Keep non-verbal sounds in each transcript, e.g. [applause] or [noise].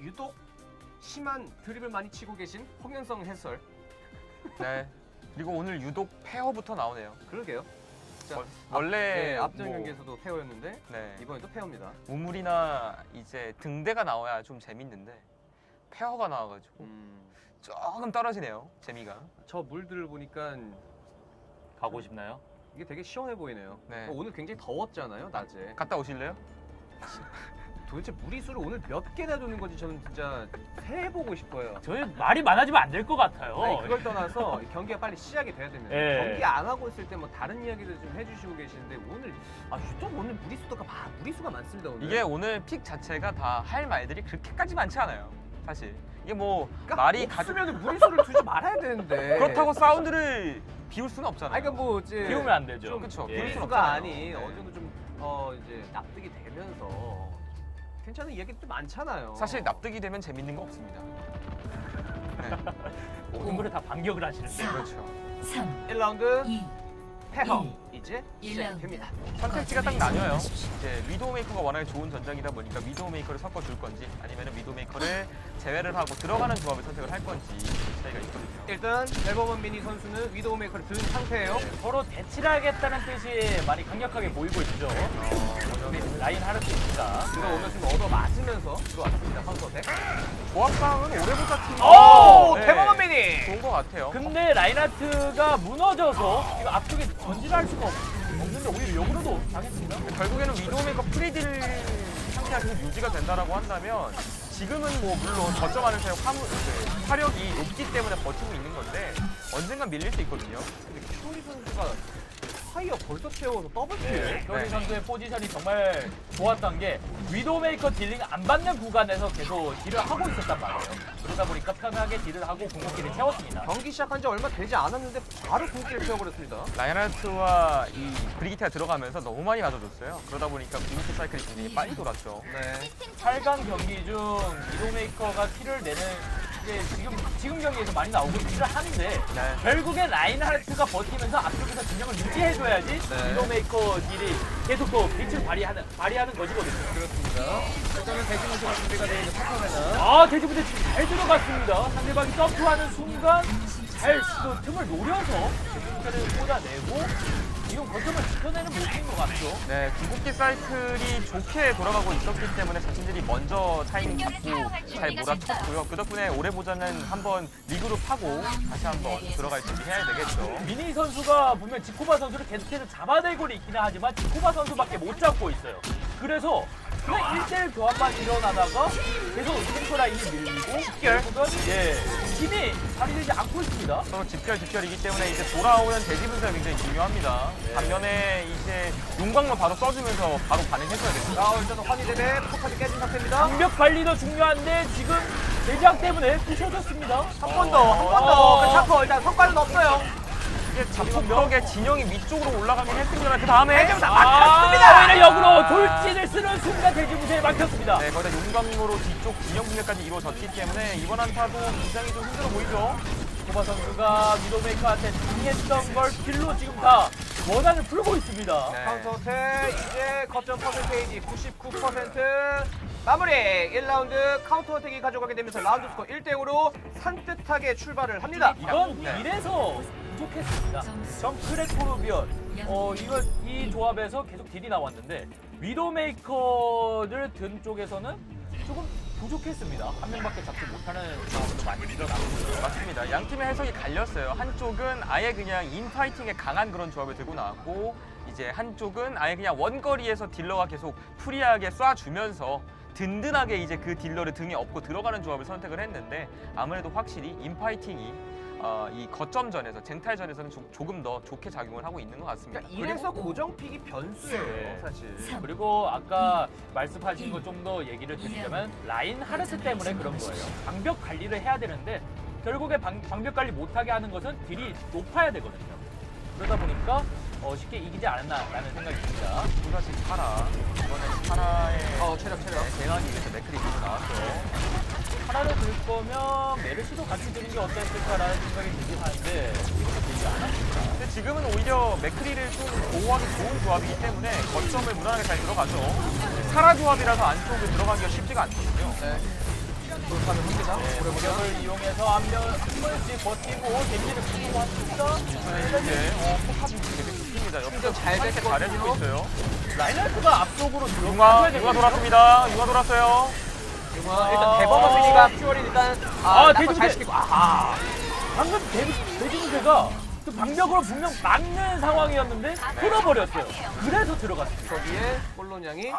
유독 심한 드립을 많이 치고 계신 홍현성 해설. 네. 그리고 오늘 유독 페어부터 나오네요. 그러게요. 자, 원- 원래 네, 앞전 뭐- 경기에서도 페어였는데 네. 이번에도 페어입니다. 우물이나 이제 등대가 나와야 좀 재밌는데 페어가 나와가지고 음, 조금 떨어지네요. 재미가. 저 물들을 보니까 가고 싶나요? 이게 되게 시원해 보이네요. 네. 어, 오늘 굉장히 더웠잖아요, 낮에. 갔다 오실래요? [laughs] 도대체 무리수를 오늘 몇 개나 도는 건지 저는 진짜 해보고 싶어요. 저희 말이 많아지면 안 될 것 같아요. 아니, 그걸 떠나서 이 경기가 빨리 시작이 돼야 됩니다. 예. 경기 안 하고 있을 때 뭐 다른 이야기들 좀 해주시고 계시는데 오늘 아 유독 오늘 무리수가 막 무리수가 많습니다 오늘. 이게 오늘 픽 자체가 다 할 말들이 그렇게까지 많지 않아요. 사실 이게 뭐 그러니까 말이 없으면 무리수를 두지 말아야 되는데. [laughs] 그렇다고 사운드를 비울 수는 없잖아요. 아니 그러니까 뭐 이제 비우면 안 되죠. 좀 그쵸, 예. 비울 없잖아요. 아닌 네. 어느 정도 좀 어 이제 납득이 되면서 괜찮은 이야기도 많잖아요. 사실 납득이 되면 재밌는 거 없습니다. 네, [laughs] 모든 거를 다 반격을 하시는데. 그렇죠. 3, 1라운드 2, 패허 일. 이제 일 시작됩니다. 선택지가 딱 나뉘어요. 이제 위도우메이커가 워낙에 좋은 전장이다 보니까 위도우메이커를 섞어줄 건지 아니면 위도우메이커를 제외를 하고 들어가는 조합을 선택을 할 건지 차이가 있거든요. 일단 앨범원 미니 선수는 위도우 메이커를 든 상태예요. 서로 대치를 하겠다는 뜻이 많이 강력하게 보이고 있죠. 어, 라인 하르트입니다. 들어오면 좀 얻어 맞으면서 들어왔습니다. 선수택. 조합상은 오래부터 팀. 오, 네, 대범원 미니. 좋은 것 같아요. 근데 라인하트가 무너져서 지금 앞쪽에 전진할 수가 없- 없는데 오히려 역으로도 당했습니다. 결국에는 위도우메이커 프리딜 상태가 계속 유지가 된다라고 한다면 지금은 뭐 물론 거점하는 사용 화물, 그 화력이 높기 때문에 버티고 있는 건데 언젠간 밀릴 수 있거든요. 근데 큐리 선수가 파이어 벌써 채워서 더블킬. 네. 네. 선수의 포지션이 정말 좋았던 게 위도메이커 딜링 안 받는 구간에서 계속 딜을 하고 있었단 말이에요. 그러다 보니까 편하게 딜을 하고 공격기를 채웠습니다. 경기 시작한 지 얼마 되지 않았는데 바로 궁기를 채워버렸습니다. 라이언하트와 이 브리기테가 들어가면서 너무 많이 맞아줬어요. 그러다 보니까 궁극기 사이클이 굉장히 빨리 돌았죠. 네. 8강 경기 중 위도메이커가 키를 내는 게 지금 지금 경기에서 많이 나오고 있기를 한데 네. 결국엔 라인하르트가 버티면서 앞쪽에서 진영을 유지해줘야지 네. 위도메이커 딜이 계속 또 빛을 발휘하는 발휘하는 것이거든요. 그렇습니다. 일단은 대지 문제가 준비가 되어 있는 파커맨은 아 대지부대 지금 잘 들어갔습니다. 상대방이 점프하는 순간 잘그 틈을 노려서 대지부대를 꽂아내고 이건 거점을 지켜내는 모습인 것 같죠. 네, 궁극기 사이클이 좋게 돌아가고 있었기 때문에 자신들이 먼저 타이밍 잡고 잘 몰아쳤고요. 그 덕분에 올해 보자는 한번 리그로 파고 다시 한번 들어갈 준비해야 되겠죠. 미니 선수가 보면 지코바 선수를 계속해서 잡아내고 있기는 하지만 지코바 선수밖에 못 잡고 있어요. 그래서 그냥 1대1 교환만 일어나다가 계속 탱커 라인이 밀리고 결국은 예, 힘이 발휘되지 않고 있습니다. 서로 집결 집결이기 때문에 이제 돌아오는 대지 분수가 굉장히 중요합니다. 반면에 이제 용광로 바로 써주면서 바로 반응해줘야 됩니다. 자, 일단 환희대대 포카지 깨진 상태입니다. 방벽 관리도 중요한데 지금 대장 때문에 부셔졌습니다. 한 번 더, 한 번 더. 그 차커 일단 성과는 없어요. 이게 자폭벽에 진영이 위쪽으로 올라가긴 했습니다. 그 다음에 아, 막혔습니다. 오히려 역으로 돌진을 쓰는 순간 대지무대에 막혔습니다. 네, 거기다 용광로로 뒤쪽 진영 분열까지 이루어졌기 때문에 이번 한타도 굉장히 좀 힘들어 보이죠. 코바 선수가 위도메이커한테 당했던 걸 킬로 지금 다 원한을 풀고 있습니다. 네. 카운터어택 이제 거점 퍼센테이지 99% 마무리 1라운드 카운터 어택이 가져가게 되면서 라운드 스코어 1대 5로 산뜻하게 출발을 합니다. 이건 네. 이래서 부족했습니다. 정크레 토르비언 어 이거 이 조합에서 계속 딜이 나왔는데 위도메이커를 든 쪽에서는 조금 부족했습니다. 한 명밖에 잡지 못하는 상황도 많이 일어났고요. 맞습니다. 양 팀의 해석이 갈렸어요. 한쪽은 아예 그냥 인파이팅에 강한 그런 조합을 들고 나왔고 이제 한쪽은 아예 그냥 원거리에서 딜러가 계속 프리하게 쏴주면서 든든하게 이제 그 딜러를 등에 업고 들어가는 조합을 선택을 했는데 아무래도 확실히 인파이팅이 어, 이 거점전에서 쟁탈전에서는 조, 조금 더 좋게 작용을 하고 있는 것 같습니다. 그러니까 이래서 고정픽이 변수예요, 네. 사실. 그리고 아까 말씀하신 거좀더 얘기를 드리자면 라인 하르스 때문에 그런 거예요. 방벽 관리를 해야 되는데 결국에 방, 방벽 관리 못하게 하는 것은 딜이 높아야 되거든요. 그러다 보니까 어, 쉽게 이기지 않았나라는 생각이 듭니다. 또다시 파라 이번에는 파라의 어, 체력, 체력. 대응하기 위해서 맥크리 들고 나왔죠. 하나를 들 거면 메르시도 같이 드는 게 어땠을까라는 생각이 들긴 하는데 이것도 되지 않았습니다. 근데 지금은 오히려 맥크리를 좀 보호하기 좋은 조합이기 때문에 거점을 무난하게 잘 들어가죠. 사라 조합이라서 안쪽에 들어가기가 쉽지가 않거든요. 네. 돌파는 합니다. 네, 무력을 이용해서 한명 한 번씩 버티고 데미지를 주고 왔습니다. 이제 어, 포탑이 되게 좋습니다. 옆에서 잘 됐거든요. 잘해주고 있어요. 라인하르트가 앞쪽으로 융화, 융화 돌았습니다. 융화 돌았어요. 아, 일단 미니가 퓨어리 일단 아, 아, 대중대- 잘 시키고 아하. 방금 대지문세가 그 방벽으로 분명 막는 상황이었는데 풀어버렸어요. 그래서 들어갔어요. 거기에 폴론양이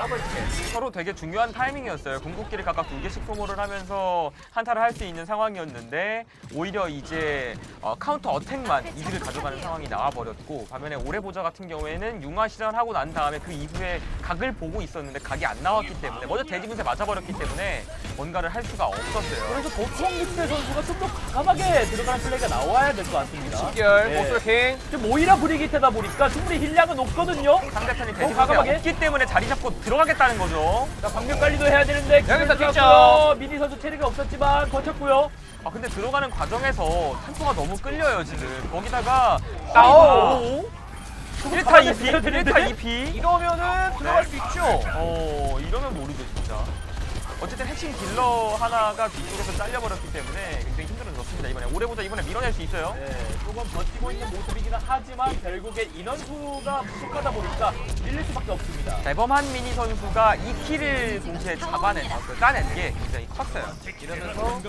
더블킥. 서로 되게 중요한 타이밍이었어요. 궁극기를 각각 두 개씩 소모를 하면서 한타를 할 수 있는 상황이었는데 오히려 이제 어, 카운터 어택만 이득을 가져가는 상황이 나와버렸고 반면에 오래보자 같은 경우에는 융화 실현하고 난 다음에 그 이후에 각을 보고 있었는데 각이 안 나왔기 때문에 먼저 대지분세 맞아버렸기 때문에 뭔가를 할 수가 없었어요. 그래서 보통 늑대 선수가 좀 더 과감하게 들어가는 플레이가 나와야 될 것 같 습니다. 직결 네. 모슬킹. 좀 오히려 브리기테다 보니까 충분히 힐량은 높거든요. 상대편이 과감하게? 없기 때문에 자리 잡고 들어가겠다는 거죠. 자, 방벽 관리도 해야 되는데 여기서 득점. 들어갔고요. 미니 선수 체력이 없었지만 거쳤고요. 아 근데 들어가는 과정에서 템포가 너무 끌려요 지금. 거기다가 아 오. 1타 가만히 2피, 있어야 1타 2피. 이러면은 들어갈 수 있죠. 어 이러면 모르죠 진짜. 어쨌든 핵심 딜러 하나가 뒤쪽에서 잘려버렸기 때문에 굉장히 힘들어졌 습니다 이번에 오래보자 이번에 밀어낼 수 있어요. 네, 조금 버티고 있는 모습이긴 하지만 결국엔 인원수가 부족하다 보니까 밀릴 수밖에 없습니다. 대범한 미니 선수가 2킬을 동시에 잡아낸 그 따낸 게 굉장히 컸어요. 이러면서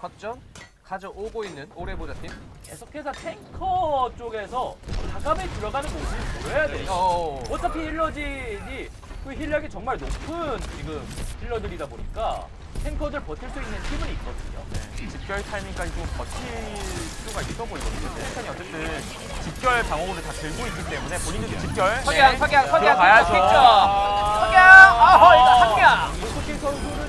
거점 가져오고 있는 오래보자 팀. 계속해서 탱커 쪽에서 과감히 들어가는 모습을 보여야 돼요. 어. 어차피 힐러진이 그 힐력이 정말 높은 지금 힐러들이다 보니까 탱커들 버틸 수 있는 힘은 있거든요. 네, 집결 타이밍까지 좀 버틸 필요가 있어 보이거든요. 텐션이 어쨌든 집결 방어구를 다 들고 있기 때문에 본인들도 집결. 석양, 네. 석양, 석양. 들어가야죠. 아, 석양. 아허, 일단 한 명.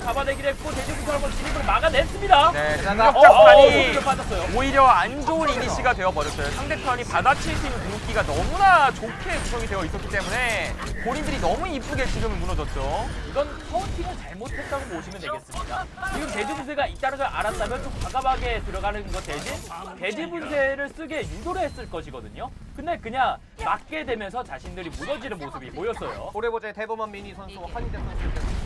잡아내기로 했고 대지부터 한번 진입을 막아냈습니다. 네. 공격 어, 어, 빠졌어요. 오히려 안 좋은 이니시가 되어버렸어요. 상대편이 받아칠 수 있는 궁극기가 너무나 좋게 구성이 되어 있었기 때문에 본인들이 너무 이쁘게 지금은 무너졌죠. 이건 카운팅을 잘못했다고 보시면 되겠습니다. 지금 대지분세가 잇따른 걸 알았다면 좀 과감하게 들어가는 것 대신 대지분세를 쓰게 유도를 했을 것이거든요. 근데 그냥 맞게 되면서 자신들이 무너지는 모습이 보였어요. 오래보자의 대범한 미니 선수 한희대 준비가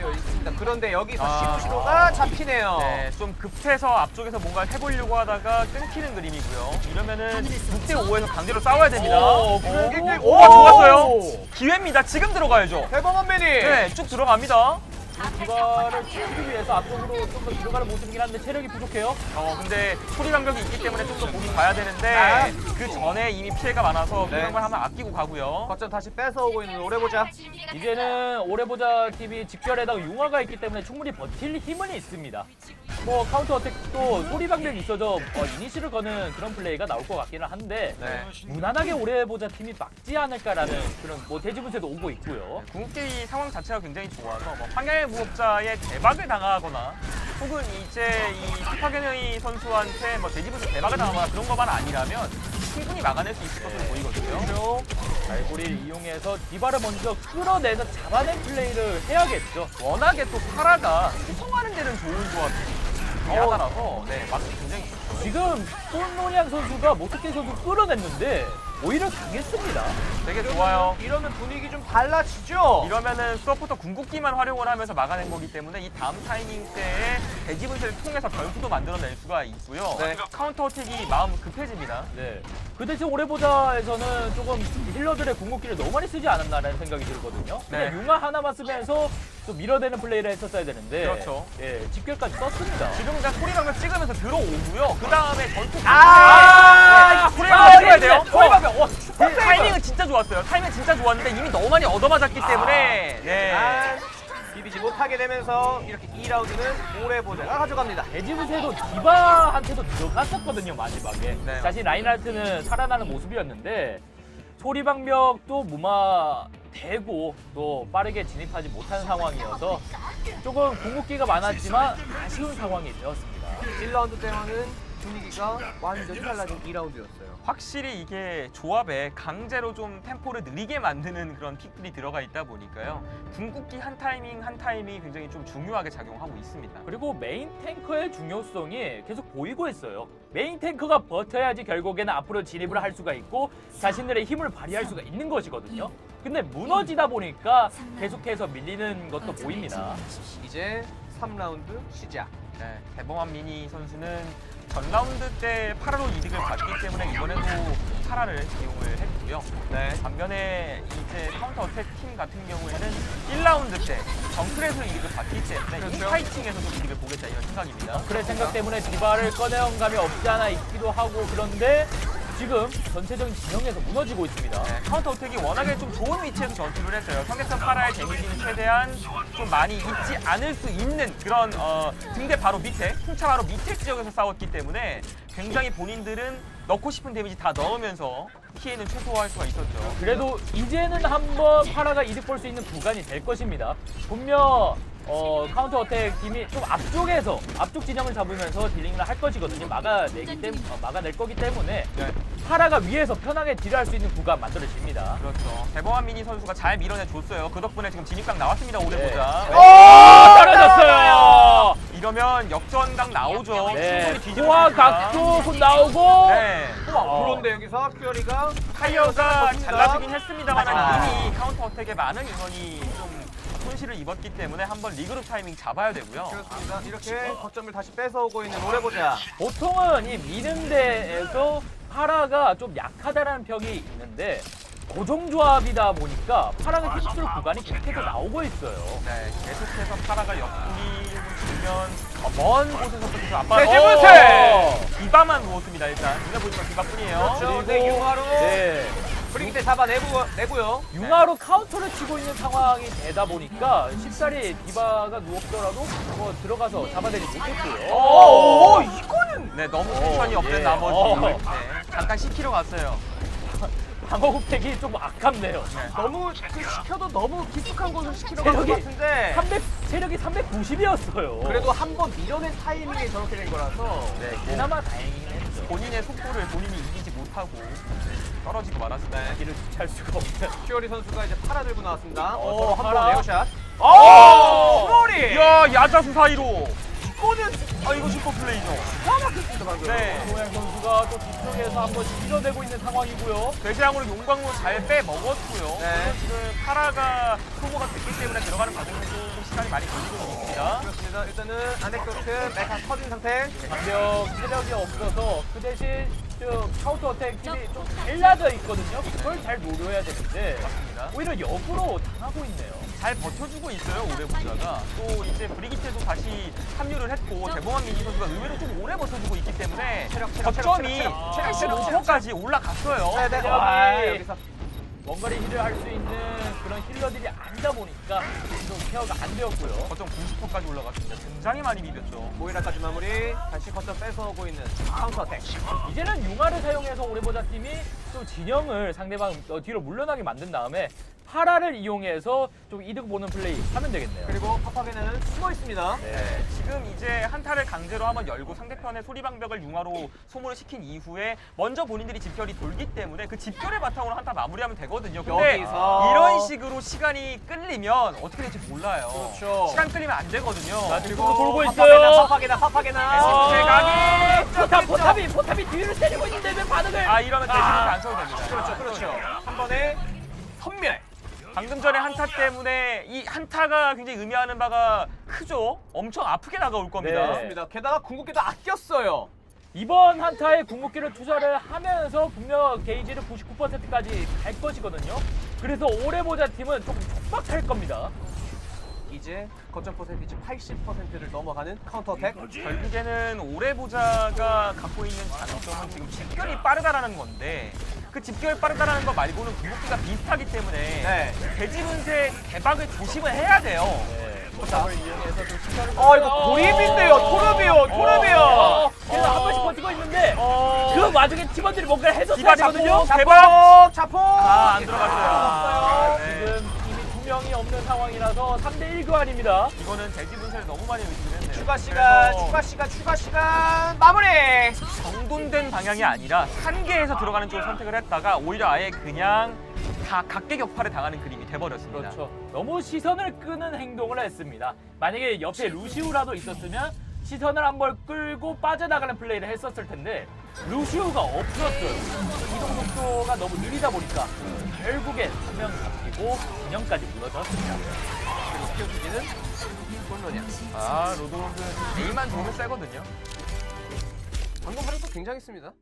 되어 있습니다. 그런데 여기서 아. 시로시로가 잡히네요. 네, 좀 급해서 앞쪽에서 뭔가를 해보려고 하다가 끊기는 그림이고요. 이러면은 6대5에서 강제로 싸워야 됩니다. 오, 오, 그래도- 오, 좋았어요. 기회입니다. 지금 들어가야죠. 대범한 미니. 네, 쭉 들어갑니다. 추가를 지키기 위해서 앞쪽으로 좀 더 들어가는 모습이긴 한데 체력이 부족해요. 어, 근데 소리 간격이 있기 때문에 좀더 보기 봐야 되는데 아. 그 전에 이미 피해가 많아서 네. 그런 걸 한번 아끼고 가고요. 거점 다시 뺏어오고 있는 오래 보자. 이제는 오래보자 TV 집결에다가 융화가 있기 때문에 충분히 버틸 힘은 있습니다. 뭐 카운터 어택도 소리 방벽이 있어도 어, 이니시를 거는 그런 플레이가 나올 것 같기는 한데 네. 무난하게 오래보자 팀이 막지 않을까라는 그런 뭐 대지분세도 오고 있고요. 궁극기 상황 자체가 굉장히 좋아서 뭐 황야의 무법자의 대박을 당하거나 혹은 이제 이 스파게너이 선수한테 뭐 돼지부터 대박을 당하거나 그런 것만 아니라면 충분히 막아낼 수 있을 것으로 보이거든요. 갈고리를 이용해서 디바를 먼저 끌어내서 잡아낸 플레이를 해야겠죠. 워낙에 또 파라가 구성하는 데는 좋은 조합 중에 어. 하나라서 네, 막기 굉장히 좋죠. 지금 폴노리안 선수가 모스킨 선수 끌어냈는데 오히려 당했습니다. 되게 좋아요. 이러면 분위기 좀 달라지죠. 이러면은 서포터 궁극기만 활용을 하면서 막아낸 거기 때문에 이 다음 타이밍 때에 대지분세를 통해서 변수도 만들어낼 수가 있고요. 네. 카운터 어택이 마음 급해집니다. 네. 그 대신 오래보자에서는 조금 힐러들의 궁극기를 너무 많이 쓰지 않았나라는 생각이 들거든요. 그냥 네. 융화 하나만 쓰면서 좀 밀어대는 플레이를 했었어야 되는데. 그렇죠. 예, 집결까지 썼습니다. 지금 그냥 소리방을 찍으면서 들어오고요. 그 다음에 전투 아! 네, 소리방을 찍어야 돼요. 소리방벽! 어, 그 타이밍은 진짜 좋았어요. 타이밍 진짜 좋았는데 이미 너무 많이 얻어맞았기 때문에 네. 아, 비비지 못하게 되면서 이렇게 2라운드는 오래보자가 가져갑니다. 대지부세도 디바한테도 들어갔었거든요, 마지막에. 네. 사실 라인하르트는 살아나는 모습이었는데, 소리 방벽도 무마되고 또 빠르게 진입하지 못한 상황이어서 조금 궁극기가 많았지만 아쉬운 상황이 되었습니다. 1라운드 때와는 분위기가 완전히 달라진 2라운드였어요. 확실히 이게 조합에 강제로 좀 템포를 느리게 만드는 그런 픽들이 들어가 있다 보니까요. 궁극기 한 타이밍 한 타이밍이 굉장히 좀 중요하게 작용하고 있습니다. 그리고 메인 탱커의 중요성이 계속 보이고 있어요. 메인 탱커가 버텨야지 결국에는 앞으로 진입을 할 수가 있고 자신들의 힘을 발휘할 수가 있는 것이거든요. 근데 무너지다 보니까 계속해서 밀리는 것도 보입니다. 이제 3라운드 시작. 네, 대범한 미니 선수는 전 라운드 때 파라로 이득을 봤기 때문에 이번에도 파라를 이용을 했고요. 네. 반면에 이제 카운터 어택 팀 같은 경우에는 1라운드 때 정크레에서 이득을 봤기 때문에 그렇죠. 인파이팅에서도 이득을 보겠다 이런 생각입니다. 그래 생각 때문에 디바를 꺼내온 감이 없지 않아 있기도 하고 그런데 지금 전체적인 진영에서 무너지고 있습니다. 네, 카운터 어택이 워낙에 좀 좋은 위치에서 전투를 했어요. 삼겹살 파라의 데미지는 최대한 좀 많이 있지 않을 수 있는 그런 어, 등대 바로 밑에, 풍차 바로 밑에 지역에서 싸웠기 때문에 굉장히 본인들은 넣고 싶은 데미지 다 넣으면서 피해는 최소화할 수가 있었죠. 그래도 이제는 한번 파라가 이득 볼 수 있는 구간이 될 것입니다. 분명 어, 카운터 어택 팀이 좀 앞쪽에서 앞쪽 진영을 잡으면서 딜링을 할 것이거든요. 막아내기 때문에 막아낼 거기 때문에 네, 파라가 위에서 편하게 딜할 수 있는 구간 만들어집니다. 그렇죠. 대범한 미니 선수가 잘 밀어내줬어요. 그 덕분에 지금 진입각 나왔습니다. 오래 네. 보자. 오 떨어졌어요. 이러면 역전각 나오죠. 네, 충분히 수 있습니다. 각도 곧 나오고 네. 어. 그런데 여기서 큐어리가 타이어가 좋습니다. 잘라주긴 했습니다만 아. 이미 카운터 어택에 많은 인원이 좀 손실을 입었기 때문에 한번 리그룹 타이밍 잡아야 되고요. 그렇습니다. 이렇게 거점을 다시 뺏어오고 있는 오래 보자. 보통은 이 미는 데에서 파라가 좀 약하다라는 평이 있는데 고정조합이다 보니까 파라가 힘쓸 구간이 계속해서 나오고 있어요. 네, 계속해서 파라가 옆구리를 주면 어, 먼 곳에서부터 계속 압박. 대지분세! 디바만 누웠습니다 일단. 눈에 보니까 디바뿐이에요. 그렇죠. 네, 융화로 네. 브리기테 잡아내고 내고요. 융화로 카운터를 치고 있는 상황이 되다 보니까 쉽사리 디바가 누웠더라도 뭐 들어가서 잡아내지 못했고요. 오, 오, 이거는 네, 너무 텐션이 어, 없는 예. 나머지 어. 네, 잠깐 10km 갔어요. [laughs] 방어구팩이 좀 아깝네요. 네. 너무 그 시켜도 너무 깊숙한 곳을 시키려고 하는 것 체력이 같은데 300 체력이 390이었어요. 그래도 한 번 밀어낸 타이밍에 저렇게 된 거라서 네, 그나마 다행이긴 했죠. 본인의 속도를 본인이 이기지 못하고 떨어지고 말았습니다. 길을 찰 수가 없는. 큐어리 선수가 이제 팔아 들고 나왔습니다. 어, 오, 한번 팔아. 에어샷. 오! 오! 큐어리! 이야, 야자수 사이로. 이거는 아, 이거 슈퍼 플레이죠. 기가 막혔습니다, 방금. 네. 소양 선수가 또 뒤쪽에서 한번 밀어내고 있는 상황이고요. 대시양으로 용광로 잘 빼먹었고요. 네. 지금 파라가 소모가 됐기 때문에 들어가는 과정에서 좀 시간이 많이 걸리고 있습니다. 그렇습니다. 일단은 아넥도트 메카 터진 상태. 방벽 체력이 없어서 그 대신 좀 카운터 어택 팀이 좀 잘라져 있거든요. 그걸 잘 노려야 되는데 맞습니다. 오히려 역으로 당하고 있네요. 잘 버텨주고 있어요, 오래 보자가. 또 이제 브리기테도 다시 합류를 했고, 대범한 미니 선수가 의외로 좀 오래 버텨주고 있기 때문에 체력, 체력, 거점이 체력, 체력, 체력, 85%까지 올라갔어요. 네, 네. 체력이 아, 여기서 원거리 힐을 할 수 있는 그런 힐러들이 아니다 보니까 좀 케어가 안 되었고요. 거점 90%까지 올라갔습니다. 굉장히 많이 비볐죠. 모이라까지 마무리. 다시 거점 뺏어오고 있는 카운터 어택. 이제는 융화를 사용해서 오래보자 팀이 좀 진영을 상대방 어, 뒤로 물러나게 만든 다음에 파라를 이용해서 좀 이득 보는 플레이 하면 되겠네요. 그리고 파파게는 숨어 있습니다. 네, 지금 이제 한타를 강제로 한번 열고 상대편의 소리방벽을 융화로 소모를 시킨 이후에 먼저 본인들이 집결이 돌기 때문에 그 집결의 바탕으로 한타 마무리하면 되거든요. 근데 여기서. 이런 식으로 시간이 끌리면 어떻게 될지 몰라요. 그렇죠. 시간 끌리면 안 되거든요. 자, 뒤쪽으로 돌고 파파게나, 있어요. 파파게나, 파파게나. 아, 대각이 포탑, 포탑이, 포탑이 뒤를 때리고 있는데 왜 반응을? 아 이러면 대신에 아. 안 써도 됩니다. 그렇죠, 그렇죠. 한 번에 선멸. 방금 전에 한타 때문에 이 한타가 굉장히 의미하는 바가 크죠. 엄청 아프게 나가올 겁니다. 네. 그렇습니다. 게다가 궁극기도 아꼈어요. 이번 한타에 궁극기를 투자를 하면서 분명 게이지를 99%까지 갈 것이거든요. 그래서 오래 보자 팀은 조금 촉박할 겁니다. 이제 거점 퍼센티지 80%를 넘어가는 카운터 어택. 결국에는 오래보자가 갖고 있는 장점은 지금 집결이 빠르다라는 건데 그 집결이 빠르다라는 거 말고는 궁극기가 비슷하기 때문에 네. 대지분세 대박을 조심을 해야 돼요. 네, 포탑을 이용해서 좀 시간을 어, 이거 고립인데요. 토르비오, 토르비오. 어, 그래서 한 번씩 버티고 있는데 어... 그 와중에 팀원들이 뭔가를 해줬어야 디바 되거든요. 잡고. 자폭, 자폭. 아, 안 들어갔어요. 아, 네. 지금 이미 두 명이 없는 상황이라서 3대 1 교환입니다. 이거는 대지분세를 너무 많이 의심했네요. 추가 시간, 그래서 추가 시간, 추가 시간. 마무리. 정돈된 방향이 아니라 산계에서 들어가는 쪽을 선택을 했다가 오히려 아예 그냥 다 각계 격파를 당하는 그림이 돼버렸습니다. 그렇죠. 너무 시선을 끄는 행동을 했습니다. 만약에 옆에 루시우라도 있었으면 시선을 한번 끌고 빠져나가는 플레이를 했었을 텐데 루시우가 없었어요. 이동 속도가 너무 느리다 보니까 결국엔 한명 잡히고 균형까지 무너졌습니다. 키워주기는 꼴로냐. 아 로드로그 A만 좋으면 세거든요. 방금 활약도 굉장했습니다.